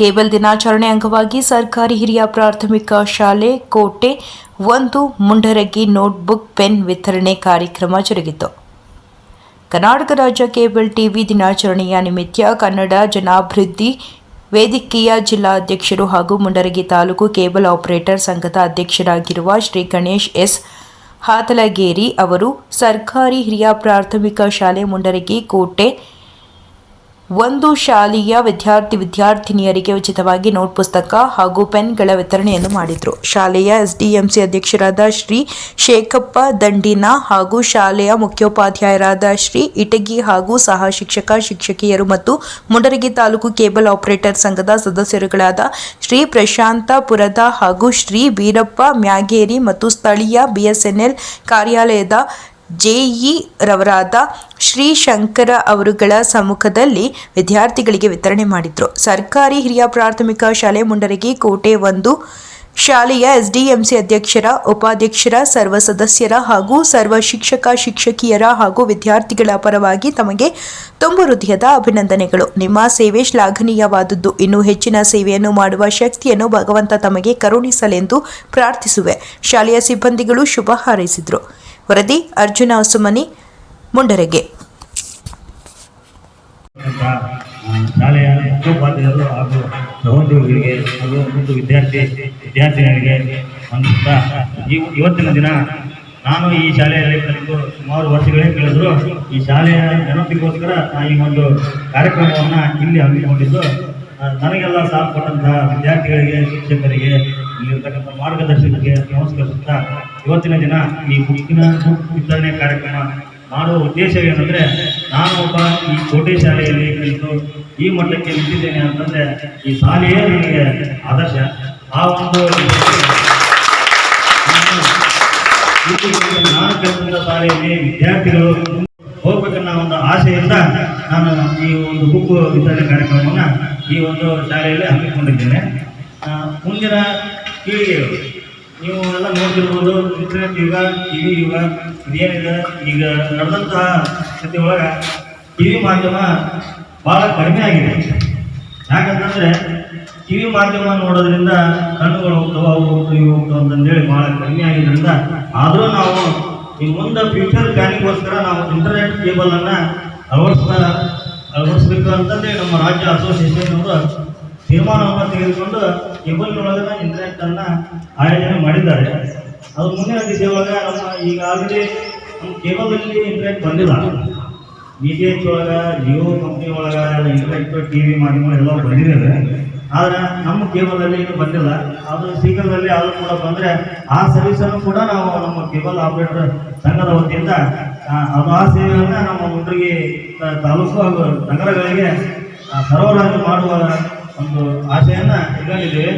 Cable ದಿನಾಚರಣೆ ಅಂಗವಾಗಿ ಸರ್ಕಾರಿ ಹಿರಿಯ ಪ್ರಾಥಮಿಕ ಶಾಲೆ ಕೋಟೆ ಒಂದು ಮುಂಡರಗಿ ನೋಟ್ಬುಕ್, ಪೆನ್ ವಿತರಣೆ ಕಾರ್ಯಕ್ರಮ ಜರುಗಿತು. ಕರ್ನಾಟಕ ರಾಜ್ಯ ಕೇಬಲ್ ಟಿವಿ ದಿನಾಚರಣೆಯ ನಿಮಿತ್ತ ಕನ್ನಡ ಜನಾಭಿವೃದ್ಧಿ ವೇದಿಕೆಯ ಜಿಲ್ಲಾಧ್ಯಕ್ಷರು ಹಾಗೂ ಮುಂಡರಗಿ ತಾಲೂಕು ಕೇಬಲ್ ಆಪರೇಟರ್ ಸಂಘದ ಅಧ್ಯಕ್ಷರಾಗಿರುವ ಶ್ರೀ ಗಣೇಶ್ ಎಸ್. ಹಾತಲಗೇರಿ ಅವರು ಸರ್ಕಾರಿ ಹಿರಿಯ ಪ್ರಾಥಮಿಕ ಶಾಲೆ ಮುಂಡರಗಿ, ಕೋಟೆ ಒಂದು ಶಾಲೆಯ ವಿದ್ಯಾರ್ಥಿ ವಿದ್ಯಾರ್ಥಿನಿಯರಿಗೆ ಉಚಿತವಾಗಿ ನೋಟ್ ಪುಸ್ತಕ ಹಾಗೂ ಪೆನ್ಗಳ ವಿತರಣೆಯನ್ನು ಮಾಡಿದರು. ಶಾಲೆಯ ಎಸ್ಡಿಎಂಸಿ ಅಧ್ಯಕ್ಷರಾದ ಶ್ರೀ ಶೇಖಪ್ಪ ದಂಡಿನ ಹಾಗೂ ಶಾಲೆಯ ಮುಖ್ಯೋಪಾಧ್ಯಾಯರಾದ ಶ್ರೀ ಇಟಗಿ ಹಾಗೂ ಸಹ ಶಿಕ್ಷಕ ಶಿಕ್ಷಕಿಯರು ಮತ್ತು ಮುಂಡರಗಿ ತಾಲೂಕು ಕೇಬಲ್ ಆಪರೇಟರ್ ಸಂಘದ ಸದಸ್ಯರುಗಳಾದ ಶ್ರೀ ಪ್ರಶಾಂತ ಪುರದ ಹಾಗೂ ಶ್ರೀ ವೀರಪ್ಪ ಮ್ಯಾಗೇರಿ ಮತ್ತು ಸ್ಥಳೀಯ ಬಿಎಸ್ಎನ್ಎಲ್ ಕಾರ್ಯಾಲಯದ ಜೆಇ ರವರಾದ ಶ್ರೀ ಶಂಕರ ಅವರುಗಳ ಸಮ್ಮುಖದಲ್ಲಿ ವಿದ್ಯಾರ್ಥಿಗಳಿಗೆ ವಿತರಣೆ ಮಾಡಿದರು. ಸರ್ಕಾರಿ ಹಿರಿಯ ಪ್ರಾಥಮಿಕ ಶಾಲೆ ಮುಂಡರಗಿ ಕೋಟೆ ಒಂದು ಶಾಲೆಯ ಎಸ್ಡಿಎಂಸಿ ಅಧ್ಯಕ್ಷರ, ಉಪಾಧ್ಯಕ್ಷರ ಸರ್ವ ಸದಸ್ಯರ ಹಾಗೂ ಸರ್ವ ಶಿಕ್ಷಕ ಶಿಕ್ಷಕಿಯರ ಹಾಗೂ ವಿದ್ಯಾರ್ಥಿಗಳ ಪರವಾಗಿ ತಮಗೆ ತುಂಬು ಹೃದಯದ ಅಭಿನಂದನೆಗಳು. ನಿಮ್ಮ ಸೇವೆ ಶ್ಲಾಘನೀಯವಾದದ್ದು. ಇನ್ನೂ ಹೆಚ್ಚಿನ ಸೇವೆಯನ್ನು ಮಾಡುವ ಶಕ್ತಿಯನ್ನು ಭಗವಂತ ತಮಗೆ ಕರುಣಿಸಲೆಂದು ಪ್ರಾರ್ಥಿಸುವೆ. ಶಾಲೆಯ ಸಿಬ್ಬಂದಿಗಳು ಶುಭ ಹಾರೈಸಿದರು. ವರದಿ ಅರ್ಜುನ ಸುಮನಿ ಮುಂಡರಗೆ. ಶಾಲೆಯ ಮುಖ್ಯೋಪಾಧ್ಯಾಯರು ಹಾಗೂ ಸಹೋದ್ಯೋಗಿಗಳಿಗೆ ಹಾಗೂ ಒಂದು ವಿದ್ಯಾರ್ಥಿ ವಿದ್ಯಾರ್ಥಿಗಳಿಗೆ ಅಂತ ಇವತ್ತಿನ ದಿನ ನಾನು ಈ ಶಾಲೆಯಲ್ಲಿ ಕಲಿತು ಸುಮಾರು ವರ್ಷಗಳೇ ಕಳೆದ್ರು ಈ ಶಾಲೆಯ ನೆನಪಿಗೋಸ್ಕರ ಈ ಒಂದು ಕಾರ್ಯಕ್ರಮವನ್ನು ಇಲ್ಲಿ ಹಮ್ಮಿಕೊಂಡಿದ್ದು ನನಗೆಲ್ಲ ಸಾಥ್ ಕೊಟ್ಟಂತಹ ವಿದ್ಯಾರ್ಥಿಗಳಿಗೆ, ಶಿಕ್ಷಕರಿಗೆ ಇಲ್ಲಿರ್ತಕ್ಕಂಥ ಮಾರ್ಗದರ್ಶನಕ್ಕೆ ನಮಸ್ಕರಿಸುತ್ತಾ ಇವತ್ತಿನ ದಿನ ಈ ಬುಕ್ಕಿನ ಬುಕ್ ವಿತರಣೆ ಕಾರ್ಯಕ್ರಮ ಮಾಡುವ ಉದ್ದೇಶ ಏನಂದ್ರೆ, ನಾನು ಒಬ್ಬ ಈ ಕೋಟೆ ಶಾಲೆಯಲ್ಲಿ ಕಲಿತು ಈ ಮಟ್ಟಕ್ಕೆ ನಿಂತಿದ್ದೇನೆ ಅಂತಂದ್ರೆ, ಈ ಶಾಲೆಯೇ ನನಗೆ ಆದರ್ಶ. ಆ ಒಂದು ನಾನು- ಕಲಿತ ಶಾಲೆಯಲ್ಲಿ ವಿದ್ಯಾರ್ಥಿಗಳು ಹೋಗ್ಬೇಕನ್ನೋ ಒಂದು ಆಸೆಯಿಂದ ನಾನು ಈ ಒಂದು ಬುಕ್ ವಿತರಣೆ ಕಾರ್ಯಕ್ರಮವನ್ನು ಈ ಒಂದು ಶಾಲೆಯಲ್ಲಿ ಹಮ್ಮಿಕೊಂಡಿದ್ದೇನೆ. ಮುಂದಿನ ಪೀಳಿಗೆಗಳು ನೀವು ಎಲ್ಲ ನೋಡ್ತಿರ್ಬೋದು ಇಂಟರ್ನೆಟ್ ಯುಗ ಟಿವಿ ಯುಗ ಇದೇನಿದೆ? ಈಗ ನಡೆದಂತಹ ಸ್ಥಿತಿ ಒಳಗೆ ಟಿವಿ ಮಾಧ್ಯಮ ಭಾಳ ಕಡಿಮೆ ಆಗಿದೆ. ಯಾಕಂತಂದ್ರೆ ಟಿವಿ ಮಾಧ್ಯಮ ನೋಡೋದ್ರಿಂದ ಕಣ್ಣುಗಳು ಹೋಗ್ತಾವ, ಅವು ಹೋಗ್ತವೆ, ಇವು ಹೋಗ್ತಾವ ಅಂತಂದೇಳಿ ಭಾಳ ಕಡಿಮೆ ಆಗಿದ್ದರಿಂದ ಆದರೂ ನಾವು ಈ ಮುಂದೆ ಫ್ಯೂಚರ್ ಪ್ಲಾನಿಗೋಸ್ಕರ ನಾವು ಇಂಟರ್ನೆಟ್ ಕೇಬಲನ್ನು ಅಳವಡಿಸ್ತಾ ಅಳವಡಿಸ್ಬೇಕು ಅಂತಂದೇಳಿ ನಮ್ಮ ರಾಜ್ಯ ಅಸೋಸಿಯೇಷನ್ ಅವರು ತೀರ್ಮಾನವನ್ನು ತೆಗೆದುಕೊಂಡು ಕೇಬಲ್ನೊಳಗಿನ ಇಂಟರ್ನೆಟ್ ಅನ್ನ ಆಯೋಜನೆ ಮಾಡಿದ್ದಾರೆ. ಅದು ಮುಂದಿನ ವಿಷಯವಾಗ ನಮ್ಮ ಈಗ ನಮ್ಮ ಕೇಬಲಲ್ಲಿ ಇಂಟರ್ನೆಟ್ ಬಂದಿಲ್ಲ. ಬಿ ಟಿ ಎಚ್ ಒಳಗ ಜಿಯೋ ಕಂಪ್ನಿ ಒಳಗ ಇಂಟರ್ನೆಟ್ ಟಿ ವಿ ಮಾಧ್ಯಮ ಎಲ್ಲ ಬಂದಿದ್ದಾವೆ ಆದರೆ ನಮ್ಮ ಕೇಬಲಲ್ಲಿ ಇನ್ನು ಬಂದಿಲ್ಲ. ಅದು ಶೀಘ್ರದಲ್ಲಿ ಅದು ಕೂಡ ಬಂದರೆ ಆ ಸರ್ವಿಸನ್ನು ಕೂಡ ನಾವು ನಮ್ಮ ಕೇಬಲ್ ಆಪರೇಟರ್ ಸಂಘದ ವತಿಯಿಂದ ಅದು ಆ ಸೇವೆಯನ್ನು ನಮ್ಮ ತ- ತಾಲೂಕು ಹಾಗೂ ನಗರಗಳಿಗೆ ಸರಬರಾಜು ಮಾಡುವ ಒಂದು ಆಶೆಯನ್ನು ಇಟ್ಕೊಂಡಿದ್ದೀವಿ.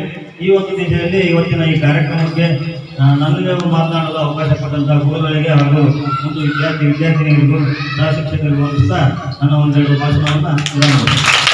ಈ ಒಂದು ದಿಶೆಯಲ್ಲಿ ಇವತ್ತಿನ ಈ ಕಾರ್ಯಕ್ರಮಕ್ಕೆ ನನಗೆ ಮಾತನಾಡಲು ಅವಕಾಶ ಕೊಟ್ಟಂತಹ ಗುರುಗಳಿಗೆ ಹಾಗೂ ಒಂದು ವಿದ್ಯಾರ್ಥಿ ವಿದ್ಯಾರ್ಥಿನಿಗಳಿಗೂ ಸಹ ಶಿಕ್ಷಕರಿಗೂ ವಂದಿಸ್ತಾ ನನ್ನ ಒಂದೆರಡು ಭಾಷಣವನ್ನು